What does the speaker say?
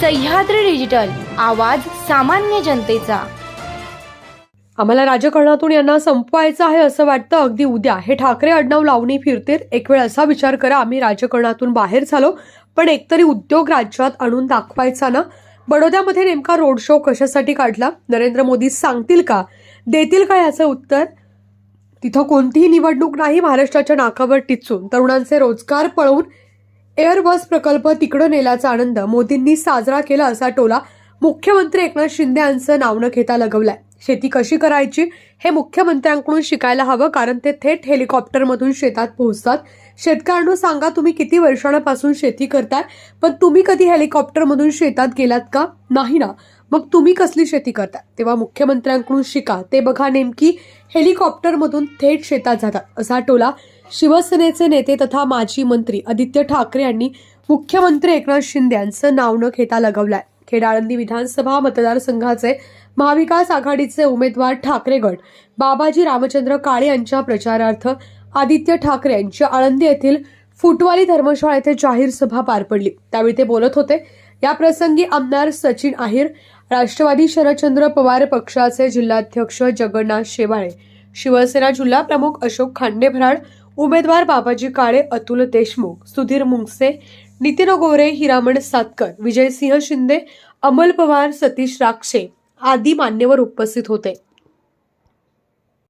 Sahyadri digital आवाज सामान्य जनतेचा. आम्हाला राजकारणातून यांना संपवायचं आहे असं वाटतं अगदी उद्या. हे ठाकरे आडनाव लावणी फिरतील. एक वेळ असा विचार करा आम्ही राजकारणातून बाहेर झालो पण एकतरी उद्योग राज्यात आणून दाखवायचा ना? बडोद्यामध्ये नेमका रोड शो कशासाठी काढला? नरेंद्र मोदी सांगतील का? देतील का याचं उत्तर? तिथं कोणतीही निवडणूक नाही महाराष्ट्राच्या नाकावर टिचून. तरुणांचे रोजगार पळवून एअरबस प्रकल्प तिकडं नेल्याचा आनंद मोदींनी साजरा केला असा टोला मुख्यमंत्री एकनाथ शिंदे यांचं नाव न घेता लगवलाय. शेती कशी करायची हे मुख्यमंत्र्यांकडून शिकायला हवं कारण ते थेट हेलिकॉप्टरमधून शेतात पोहोचतात. शेतकऱ्यांना सांगा तुम्ही किती वर्षांपासून शेती करताय पण तुम्ही कधी हेलिकॉप्टरमधून शेतात गेलात का? नाही ना. मग तुम्ही कसली शेती करता? तेव्हा मुख्यमंत्र्यांकडून शिका. ते बघा नेमकी हेलिकॉप्टरमधून थेट शेतात जातात. असा टोला शिवसेनेचे नेते तथा माजी मंत्री आदित्य ठाकरे यांनी मुख्यमंत्री एकनाथ शिंदे यांचं नाव न घेता लगवलंय. खेडाळंदी विधानसभा मतदारसंघाचे महाविकास आघाडीचे उमेदवार ठाकरे गट बाबाजी रामचंद्र काळे यांच्या प्रचारार्थ आदित्य ठाकरे यांच्या आळंदी येथील फुटवाली धर्मशाळा येथे जाहीर सभा पार पडली. त्यावेळी ते बोलत होते या प्रसंगी आमदार सचिन आहिर राष्ट्रवादी शरदचंद्र पवार पक्षाचे जिल्हाध्यक्ष जगन्नाथ शेवाळे शिवसेना जिल्हा प्रमुख अशोक खांडेभराड उमेदवार बाबाजी काळे अतुल देशमुख सुधीर मुंगसे नितीन गोरे हिरामण सातकर विजयसिंह शिंदे अमल पवार सतीश राक्षे आदी मान्यवर उपस्थित होते.